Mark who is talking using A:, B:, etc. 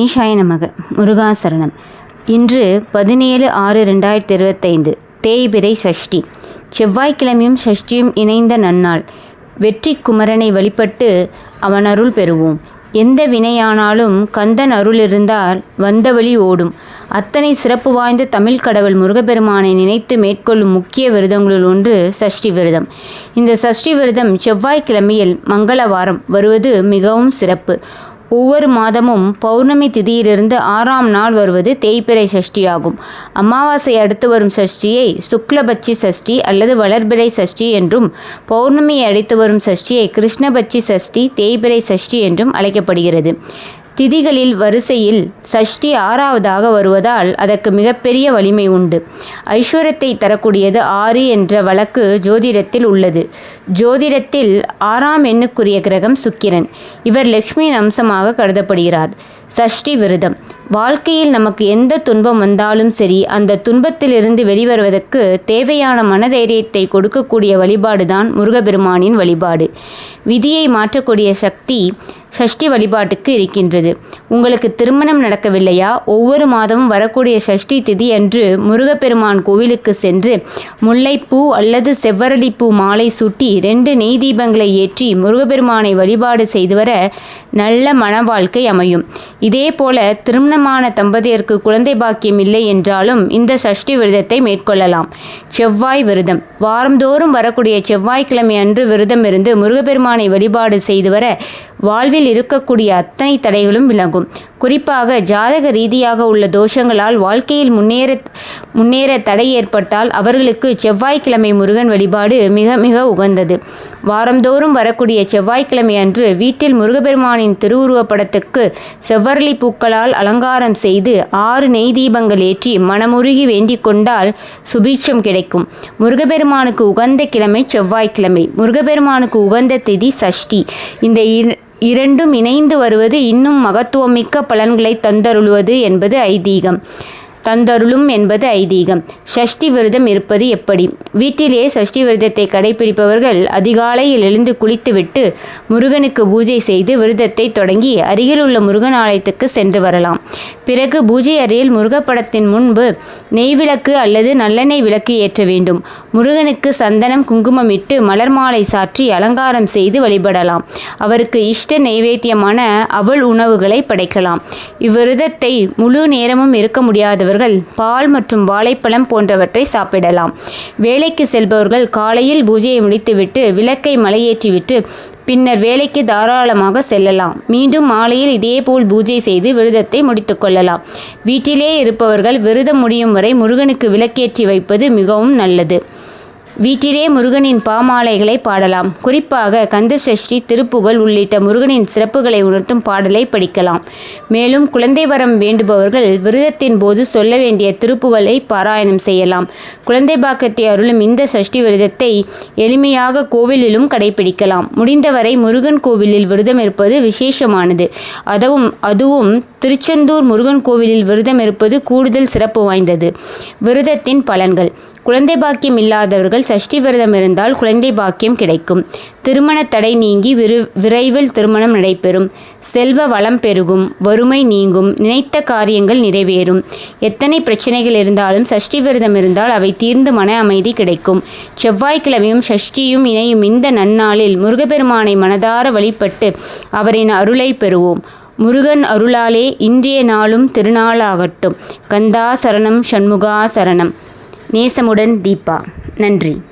A: ஈஷாய நமக முருகாசரணம் இன்று பதினேழு ஆறு ரெண்டாயிரத்தி இருபத்தைந்து தேய்பிறை சஷ்டி. செவ்வாய்க்கிழமையும் சஷ்டியும் இணைந்த நன்னாள். வெற்றி குமரனை வழிபட்டு அவன் அருள் பெறுவோம். எந்த வினையானாலும் கந்தன் அருள் இருந்தால் வந்த வழி ஓடும். அத்தனை சிறப்பு வாய்ந்த தமிழ் கடவுள் முருகப்பெருமானை நினைத்து மேற்கொள்ளும் முக்கிய விரதங்களுள் ஒன்று சஷ்டி விரதம். இந்த சஷ்டி விரதம் செவ்வாய்க்கிழமையில் மங்களவாரம் வருவது மிகவும் சிறப்பு. ஒவ்வொரு மாதமும் பௌர்ணமி திதியிலிருந்து ஆறாம் நாள் வருவது தேய்பிறை சஷ்டி ஆகும் அமாவாசை அடுத்து வரும் சஷ்டியை சுக்லபட்சி சஷ்டி அல்லது வளர்பிறை சஷ்டி என்றும் பௌர்ணமியை அடுத்து வரும் சஷ்டியை கிருஷ்ணபட்சி சஷ்டி தேய்பிறை சஷ்டி என்றும் அழைக்கப்படுகிறது. திதிகளில் வரிசையில் சஷ்டி ஆறாவதாக வருவதால் அதற்கு மிகப்பெரிய வலிமை உண்டு. ஐஸ்வர்யத்தை தரக்கூடியது ஆறு என்ற வழக்கு ஜோதிடத்தில் உள்ளது. ஜோதிடத்தில் ஆறாம் எண்ணுக்குரிய கிரகம் சுக்கிரன். இவர் லக்ஷ்மியின் அம்சமாக கருதப்படுகிறார். சஷ்டி விரதம். வாழ்க்கையில் நமக்கு எந்த துன்பம் வந்தாலும் சரி அந்த துன்பத்திலிருந்து வெளிவருவதற்கு தேவையான மனதைரியத்தை கொடுக்கக்கூடிய வழிபாடுதான் முருகபெருமானின் வழிபாடு. விதியை மாற்றக்கூடிய சக்தி சஷ்டி வழிபாட்டுக்கு இருக்கின்றது. உங்களுக்கு திருமணம் நடக்கவில்லையா? ஒவ்வொரு மாதமும் வரக்கூடிய சஷ்டி திதி அன்று முருகப்பெருமான் கோவிலுக்கு சென்று முல்லைப்பூ அல்லது செவ்வரளிப்பூ மாலை சூட்டி ரெண்டு நெய் தீபங்களை ஏற்றி முருகப்பெருமானை வழிபாடு செய்து வர நல்ல மன வாழ்க்கை அமையும். இதே போல திருமணமான தம்பதியருக்கு குழந்தை பாக்கியம் இல்லை என்றாலும் இந்த சஷ்டி விரதத்தை மேற்கொள்ளலாம். செவ்வாய் விரதம். வாரந்தோறும் வரக்கூடிய செவ்வாய்க்கிழமை அன்று விரதம் இருந்து முருகப்பெருமானை வழிபாடு செய்து வர வாழ்வில் இருக்கக்கூடிய அத்தனை தடைகளும் விளங்கும். குறிப்பாக ஜாதக ரீதியாக உள்ள தோஷங்களால் வாழ்க்கையில் முன்னேற முன்னேற தடை ஏற்பட்டால் அவர்களுக்கு செவ்வாய்க்கிழமை முருகன் வழிபாடு மிக மிக உகந்தது. வாரந்தோறும் வரக்கூடிய செவ்வாய்க்கிழமை அன்று வீட்டில் முருகபெருமானின் திருவுருவப்படத்துக்கு செவ்வரளி பூக்களால் அலங்காரம் செய்து ஆறு நெய் தீபங்கள் ஏற்றி மனமுருகி வேண்டிக் கொண்டால் சுபீட்சம் கிடைக்கும். முருகபெருமானுக்கு உகந்த கிழமை செவ்வாய்க்கிழமை. முருகபெருமானுக்கு உகந்த திதி சஷ்டி. இந்த இரண்டும் இணைந்து வருவது இன்னும் மகத்துவமிக்க பலன்களை தந்தருள்வது என்பது ஐதீகம். தந்தருளும் என்பது ஐதீகம். சஷ்டி விரதம் இருப்பது எப்படி? வீட்டிலே சஷ்டி விரதத்தை கடைபிடிப்பவர்கள் அதிகாலையில் எழுந்து குளித்துவிட்டு முருகனுக்கு பூஜை செய்து விரதத்தை தொடங்கி அருகிலுள்ள முருகன் ஆலயத்துக்கு சென்று வரலாம். பிறகு பூஜை அறையில் முருகப்படத்தின் முன்பு நெய் விளக்கு அல்லது நல்லெண்ணெய் விளக்கு ஏற்ற வேண்டும். முருகனுக்கு சந்தனம் குங்குமம் இட்டு மலர் மாலை சாற்றி அலங்காரம் செய்து வழிபடலாம். அவருக்கு இஷ்ட நைவேத்தியமான அவள் உணவுகளை படைக்கலாம். இவ்விரதத்தை முழு நேரமும் இருக்க முடியாதவர்கள் பால் மற்றும் வாழைப்பழம் போன்றவற்றை சாப்பிடலாம். வேலைக்கு செல்பவர்கள் காலையில் பூஜையை முடித்துவிட்டு விளக்கை மலையேற்றிவிட்டு பின்னர் வேலைக்கு தாராளமாக செல்லலாம். மீண்டும் மாலையில் இதேபோல் பூஜை செய்து விரதத்தை முடித்துக்கொள்ளலாம் வீட்டிலே இருப்பவர்கள் விரதம் முடியும் வரை முருகனுக்கு விளக்கேற்றி வைப்பது மிகவும் நல்லது. வீட்டிலே முருகனின் பாமாலைகளை பாடலாம். குறிப்பாக கந்த சஷ்டி திருப்புகழ் உள்ளிட்ட முருகனின் சிறப்புகளை உணர்த்தும் பாடலை படிக்கலாம். மேலும் குழந்தை வரம் வேண்டுபவர்கள் விரதத்தின் போது சொல்ல வேண்டிய திருப்புகழை பாராயணம் செய்யலாம். குழந்தை பாக்கத்தை அருளும் இந்த சஷ்டி விரதத்தை எளிமையாக கோவிலிலும் கடைபிடிக்கலாம். முடிந்தவரை முருகன் கோவிலில் விரதம் இருப்பது விசேஷமானது. அதுவும் அதுவும் திருச்செந்தூர் முருகன் கோவிலில் விரதம் இருப்பது கூடுதல் சிறப்பு வாய்ந்தது. விரதத்தின் பலன்கள். குழந்தை பாக்கியம் இல்லாதவர்கள் சஷ்டி விரதம் இருந்தால் குழந்தை பாக்கியம் கிடைக்கும். திருமண தடை நீங்கி விரு விரைவில் திருமணம் நடைபெறும். செல்வ வளம் பெருகும் வறுமை நீங்கும் நினைத்த காரியங்கள் நிறைவேறும். எத்தனை பிரச்சனைகள் இருந்தாலும் சஷ்டி விரதம் இருந்தால் அவை தீர்ந்து மன அமைதி கிடைக்கும். செவ்வாய்க்கிழமையும் சஷ்டியும் இணையும் இந்த நன்னாளில் முருகப்பெருமானை மனதார வழிபட்டு அவரின் அருளை பெறுவோம். முருகன் அருளாலே இன்றைய நாளும் திருநாளாகட்டும். கந்தா சரணம் சண்முகா சரணம். நேசமுடன் தீபா. நன்றி.